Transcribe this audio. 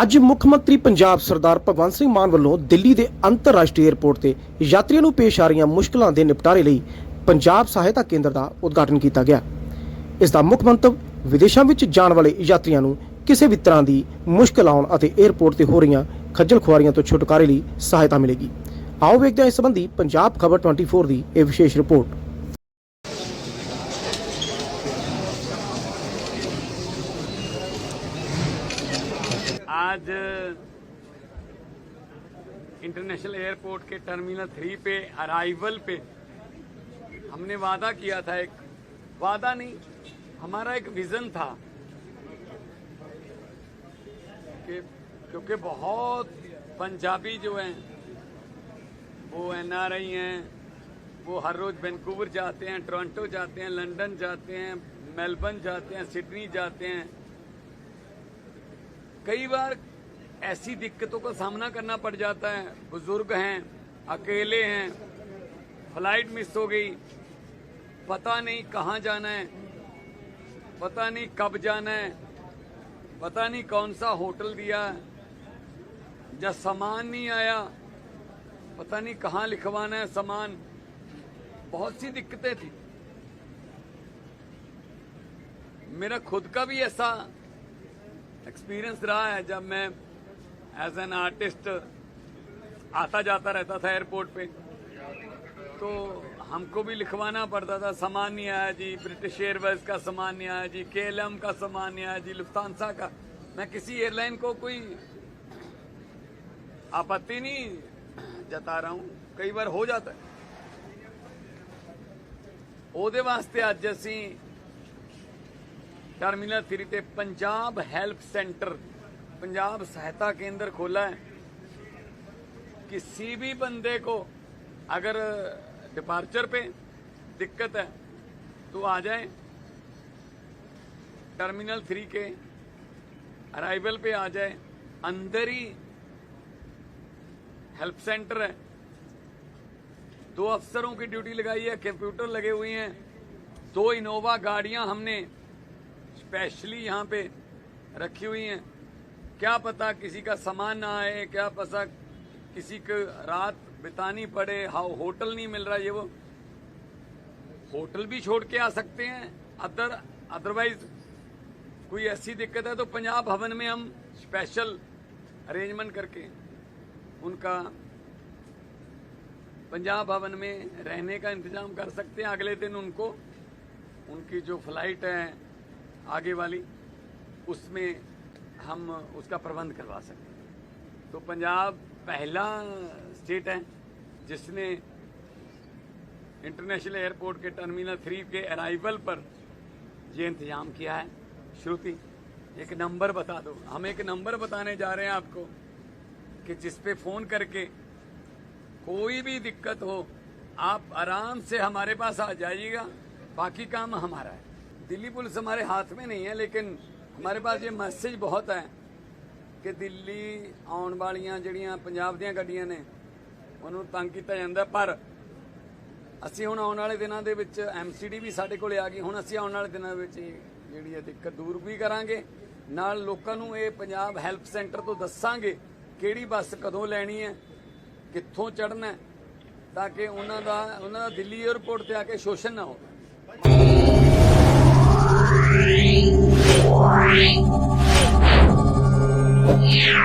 ਅੱਜ ਮੁੱਖ ਮੰਤਰੀ ਪੰਜਾਬ ਸਰਦਾਰ ਭਗਵੰਤ ਸਿੰਘ ਮਾਨ ਵੱਲੋਂ ਦਿੱਲੀ ਦੇ ਅੰਤਰਰਾਸ਼ਟਰੀ ਏਅਰਪੋਰਟ ਤੇ ਯਾਤਰੀਆਂ ਨੂੰ ਪੇਸ਼ ਆ ਰਹੀਆਂ ਮੁਸ਼ਕਲਾਂ ਦੇ ਨਿਪਟਾਰੇ ਲਈ ਪੰਜਾਬ ਸਹਾਇਤਾ ਕੇਂਦਰ ਦਾ ਉਦਘਾਟਨ ਕੀਤਾ ਗਿਆ। ਇਸ ਦਾ ਮੁੱਖ ਮੰਤਵ ਵਿਦੇਸ਼ਾਂ ਵਿੱਚ ਜਾਣ ਵਾਲੇ ਯਾਤਰੀਆਂ ਨੂੰ ਕਿਸੇ ਵੀ ਤਰ੍ਹਾਂ ਦੀ ਮੁਸ਼ਕਲ ਆਉਣ ਅਤੇ ਏਅਰਪੋਰਟ ਤੇ ਹੋ ਰਹੀਆਂ ਖੱਜਲ ਖੁਆਰੀਆਂ ਤੋਂ ਛੁਟਕਾਰੇ ਲਈ ਸਹਾਇਤਾ ਮਿਲੇਗੀ। ਆਓ ਵੇਖਦੇ ਹਾਂ ਇਸ ਸੰਬੰਧੀ ਪੰਜਾਬ ਖਬਰ 24 ਦੀ ਇਹ ਵਿਸ਼ੇਸ਼ ਰਿਪੋਰਟ। आज इंटरनेशनल एयरपोर्ट के टर्मिनल थ्री पे अराइवल पे, हमने वादा किया था एक। वादा नहीं, हमारा एक विजन था कि, क्योंकि बहुत पंजाबी जो हैं, वो एनआरआई हैं, वो हर रोज वैंकूवर जाते हैं टोरंटो जाते हैं लंदन जाते हैं मेलबर्न जाते हैं सिडनी जाते हैं। कई बार ऐसी दिक्कतों का सामना करना पड़ जाता है। बुज़ुर्ग हैं, अकेले हैं, फ़्लाइट मिस हो गई, पता नहीं कहाँ जाना है, पता नहीं कब जाना है, पता नहीं कौन सा होटल दिया या सामान नहीं आया, पता नहीं कहाँ लिखवाना है सामान। बहुत सी दिक्कतें थी। मेरा खुद का भी ऐसा एक्सपीरियंस रहा है जब मैं एज एन आर्टिस्ट आता जाता रहता था एयरपोर्ट पे तो हमको भी लिखवाना पड़ता था सामान नहीं आया जी ब्रिटिश एयरवेज का सामान नहीं आया जी के का सामान नहीं आया जी लुफ्तानसा का मैं किसी एयरलाइन को कोई आपत्ति नहीं जता रहा हूं कई बार हो जाता है ਉਹਦੇ ਵਾਸਤੇ ਅੱਜ ਅਸੀਂ टर्मिनल थ्री ते पंजाब हेल्प सेंटर। पंजाब सहायता केंद्र खोला है। किसी भी बंदे को अगर डिपार्चर पे दिक्कत है तो आ जाए। टर्मिनल थ्री के अराइवल पे आ जाए। अंदर ही हेल्प सेंटर है। दो अफसरों की ड्यूटी लगाई है, कंप्यूटर लगे हुए हैं। दो इनोवा गाड़ियाँ हमने स्पेशली यहाँ पे रखी हुई हैं। क्या पता किसी का सामान ना आए, क्या पता किसी को रात बितानी पड़े हाँ होटल नहीं मिल रहा ये वो। होटल भी छोड़ के आ सकते हैं, अदर अदरवाइज़ कोई ऐसी दिक्कत है तो पंजाब भवन में हम स्पेशल अरेंजमेंट करके उनका पंजाब भवन में रहने का इंतज़ाम कर सकते हैं। अगले दिन उनको, उनकी जो फ़्लाइट है आगे वाली, उसमें हम उसका प्रबंध करवा सकते हैं। तो पंजाब पहला स्टेट है, जिसने इंटरनेशनल एयरपोर्ट के टर्मिनल थ्री के अराइवल पर ये इंतज़ाम किया है। श्रुति, एक नंबर बता दो। हम एक नंबर बताने जा रहे हैं आपको कि जिस पे फ़ोन करके कोई भी दिक्कत हो, आप आराम से हमारे पास आ जाइएगा। बाकी काम हमारा है। दिल्ली पुलिस हमारे हाथ में नहीं है, लेकिन हमारे पास ये मैसेज बहुत है ਕਿ ਦਿੱਲੀ ਆਉਣ ਵਾਲੀਆਂ ਜਿਹੜੀਆਂ ਪੰਜਾਬ ਦੀਆਂ ਗੱਡੀਆਂ ਨੇ ਉਹਨੂੰ ਤੰਗ ਕੀਤਾ ਜਾਂਦਾ ਪਰ ਅਸੀਂ ਹੁਣ ਆਉਣ ਵਾਲੇ ਦਿਨਾਂ ਦੇ ਵਿੱਚ ਐਮਸੀਡੀ ਵੀ ਸਾਡੇ ਕੋਲੇ ਆ ਗਈ ਹੁਣ ਅਸੀਂ ਆਉਣ ਵਾਲੇ ਦਿਨਾਂ ਵਿੱਚ ਜਿਹੜੀ ਇਹ ਦਿੱਕਤ ਦੂਰ ਵੀ ਕਰਾਂਗੇ ਨਾਲ ਲੋਕਾਂ ਨੂੰ ਇਹ ਪੰਜਾਬ ਹੈਲਪ ਸੈਂਟਰ ਤੋਂ ਦੱਸਾਂਗੇ ਕਿਹੜੀ ਬੱਸ ਕਦੋਂ ਲੈਣੀ ਹੈ ਕਿੱਥੋਂ ਚੜਨਾ ਹੈ ਤਾਂ ਕਿ ਉਹਨਾਂ ਦਾ ਉਹਨਾਂ ਦਾ ਦਿੱਲੀ 에ਅਰਪੋਰਟ ਤੇ ਆ ਕੇ ਸ਼ੋਸ਼ਣ ਨਾ ਹੋਵੇ Yeah.